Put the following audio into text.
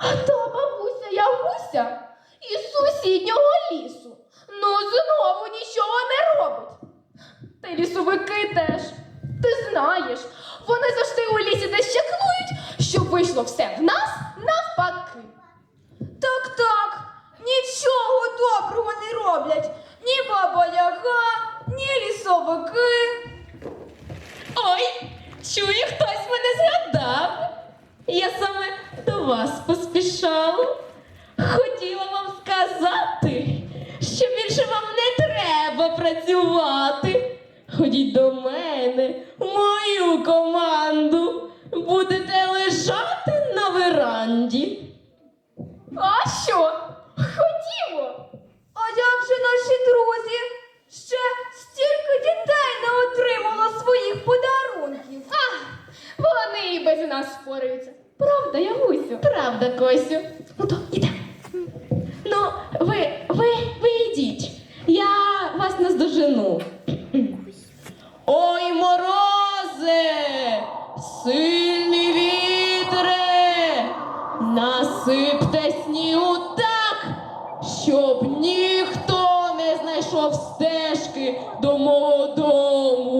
А та бабуся Ягуся із сусіднього лісу. Ну, знову нічого не робить. Та й лісовики теж. Ти знаєш, вони завжди у лісі десь чеклують, щоб вийшло все в нас навпаки. Так, так, нічого доброго не роблять. Ні баба яга, ні лісовики. Ой, чую, хтось мене згадав. Я саме до вас поспішала. Хотіла вам сказати, що більше вам не треба працювати. Ходіть до мене, в мою команду. Будете лежати на веранді. А що? Ходімо. А як же наші друзі? Ще стільки дітей не отримало своїх подарунків. А, вони і без нас впораються. Правда, Ягусю? Правда, Косю? Ну то ідемо. Ну, ви, ви, ви йдіть. Я вас наздожену. Ой, морозе, сильний вітре, насипте снігу так, щоб ніхто не знайшов стежки до мого дому.